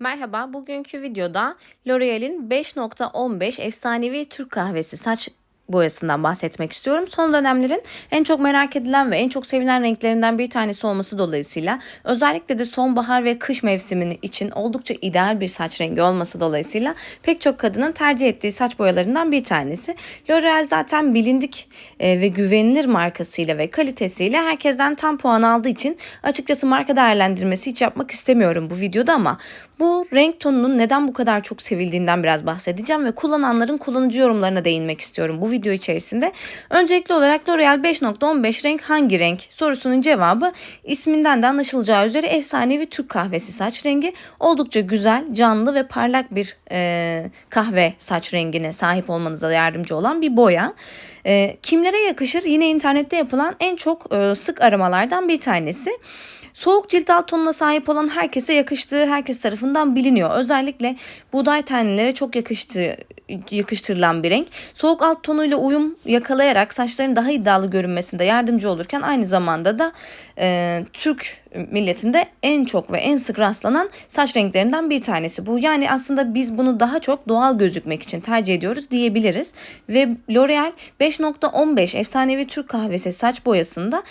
Merhaba, bugünkü videoda L'Oreal'in 5.15 efsanevi Türk kahvesi saç boyasından bahsetmek istiyorum. Son dönemlerin en çok merak edilen ve en çok sevilen renklerinden bir tanesi olması dolayısıyla özellikle de sonbahar ve kış mevsiminin için oldukça ideal bir saç rengi olması dolayısıyla pek çok kadının tercih ettiği saç boyalarından bir tanesi. L'Oreal zaten bilindik e, ve güvenilir markasıyla ve kalitesiyle herkesten tam puan aldığı için açıkçası marka değerlendirmesi hiç yapmak istemiyorum bu videoda ama bu renk tonunun neden bu kadar çok sevildiğinden biraz bahsedeceğim ve kullananların kullanıcı yorumlarına değinmek istiyorum bu video içerisinde. Öncelikli olarak L'Oreal 5.15 renk hangi renk sorusunun cevabı isminden de anlaşılacağı üzere efsanevi Türk kahvesi saç rengi. Oldukça güzel, canlı ve parlak bir e, kahve saç rengine sahip olmanıza yardımcı olan bir boya. E, kimlere yakışır? Yine internette yapılan en çok e, sık aramalardan bir tanesi. Soğuk cilt alt tonuna sahip olan herkese yakıştığı herkes tarafından biliniyor. Özellikle buğday tenlilere çok yakıştığı yakıştırılan bir renk. Soğuk alt tonuyla uyum yakalayarak saçların daha iddialı görünmesinde yardımcı olurken aynı zamanda da e, Türk milletinde en çok ve en sık rastlanan saç renklerinden bir tanesi bu. Yani aslında biz bunu daha çok doğal gözükmek için tercih ediyoruz diyebiliriz. Ve L'Oreal 5.15 efsanevi Türk kahvesi saç boyasında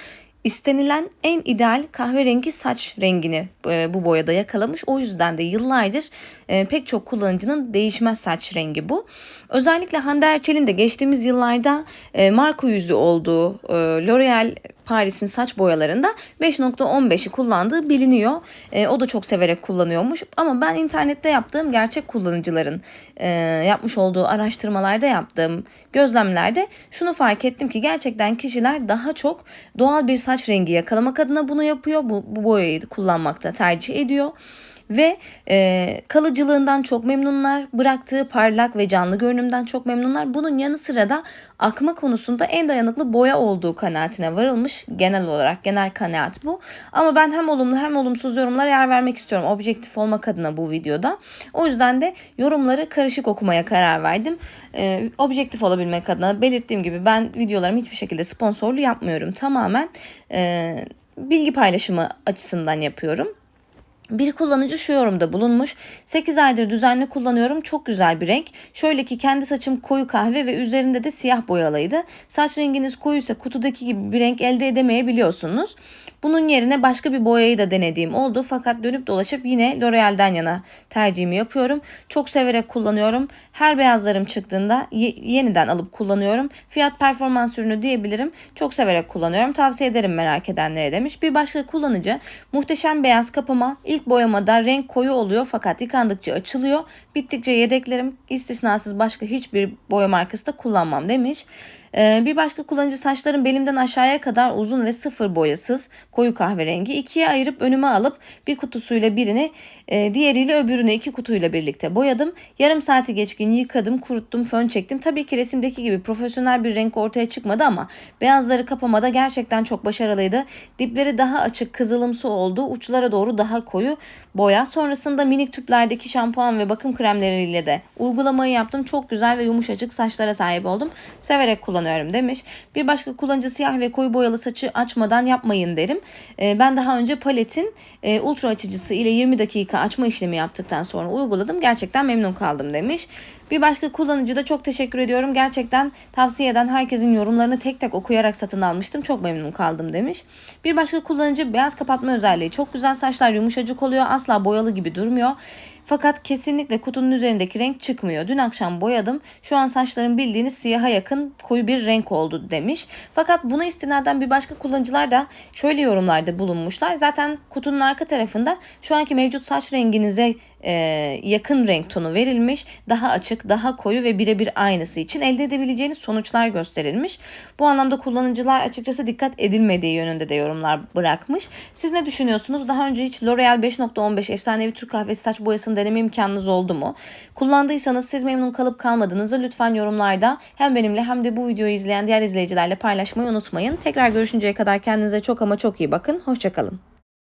istenilen en ideal kahverengi saç rengini e, bu boyada yakalamış. O yüzden de yıllardır e, pek çok kullanıcının değişmez saç rengi bu. Özellikle Hande Erçel'in de geçtiğimiz yıllarda e, marka yüzü olduğu L'Oreal Paris'in saç boyalarında 5.15'i kullandığı biliniyor. E, o da çok severek kullanıyormuş. Ama ben internette yaptığım gerçek kullanıcıların e, yapmış olduğu araştırmalarda yaptığım gözlemlerde şunu fark ettim ki gerçekten kişiler daha çok doğal bir saç rengi yakalamak adına bunu yapıyor. Bu, bu boyayı kullanmakta tercih ediyor ve e, kalıcılığından çok memnunlar. Bıraktığı parlak ve canlı görünümden çok memnunlar. Bunun yanı sıra da akma konusunda en dayanıklı boya olduğu kanaatine varılmış. Genel olarak genel kanaat bu. Ama ben hem olumlu hem olumsuz yorumlara yer vermek istiyorum. Objektif olmak adına bu videoda. O yüzden de yorumları karışık okumaya karar verdim. E, objektif olabilmek adına belirttiğim gibi ben videolarımı hiçbir şekilde sponsorlu yapmıyorum. Tamamen e, bilgi paylaşımı açısından yapıyorum. Bir kullanıcı şu yorumda bulunmuş. 8 aydır düzenli kullanıyorum. Çok güzel bir renk. Şöyle ki kendi saçım koyu kahve ve üzerinde de siyah boyalıydı. Saç renginiz koyuysa kutudaki gibi bir renk elde edemeyebiliyorsunuz. Bunun yerine başka bir boyayı da denediğim oldu. Fakat dönüp dolaşıp yine L'Oreal'den yana tercihimi yapıyorum. Çok severek kullanıyorum. Her beyazlarım çıktığında yeniden alıp kullanıyorum. Fiyat performans ürünü diyebilirim. Çok severek kullanıyorum. Tavsiye ederim merak edenlere demiş. Bir başka kullanıcı muhteşem beyaz kapama ilk boyamada renk koyu oluyor fakat yıkandıkça açılıyor. Bittikçe yedeklerim istisnasız başka hiçbir boya markası da kullanmam demiş. Ee, bir başka kullanıcı saçların belimden aşağıya kadar uzun ve sıfır boyasız koyu kahverengi. ikiye ayırıp önüme alıp bir kutusuyla birini e, diğeriyle öbürünü iki kutuyla birlikte boyadım. Yarım saati geçkin yıkadım, kuruttum, fön çektim. Tabii ki resimdeki gibi profesyonel bir renk ortaya çıkmadı ama beyazları kapamada gerçekten çok başarılıydı. Dipleri daha açık kızılımsı oldu. Uçlara doğru daha koyu boya. Sonrasında minik tüplerdeki şampuan ve bakım kremleriyle de uygulamayı yaptım. Çok güzel ve yumuşacık saçlara sahip oldum. Severek kullanıyorum demiş. Bir başka kullanıcı siyah ve koyu boyalı saçı açmadan yapmayın derim. E, ben daha önce paletin e, ultra açıcısı ile 20 dakika açma işlemi yaptıktan sonra uyguladım. Gerçekten memnun kaldım demiş. Bir başka kullanıcı da çok teşekkür ediyorum. Gerçekten tavsiye eden herkesin yorumlarını tek tek okuyarak satın almıştım. Çok memnun kaldım demiş. Bir başka kullanıcı beyaz kapatma özelliği. Çok güzel saçlar yumuşacık oluyor. Asla boyalı gibi durmuyor. Fakat kesinlikle kutunun üzerindeki renk çıkmıyor. Dün akşam boyadım. Şu an saçların bildiğiniz siyaha yakın koyu bir renk oldu demiş. Fakat buna istinaden bir başka kullanıcılar da şöyle yorumlarda bulunmuşlar. Zaten kutunun arka tarafında şu anki mevcut saç renginize e, yakın renk tonu verilmiş. Daha açık, daha koyu ve birebir aynısı için elde edebileceğiniz sonuçlar gösterilmiş. Bu anlamda kullanıcılar açıkçası dikkat edilmediği yönünde de yorumlar bırakmış. Siz ne düşünüyorsunuz? Daha önce hiç L'Oreal 5.15 efsanevi Türk kahvesi saç boyasını deneme imkanınız oldu mu? Kullandıysanız siz memnun kalıp kalmadığınızı lütfen yorumlarda hem benimle hem de bu videoyu izleyen diğer izleyicilerle paylaşmayı unutmayın. Tekrar görüşünceye kadar kendinize çok ama çok iyi bakın. Hoşçakalın.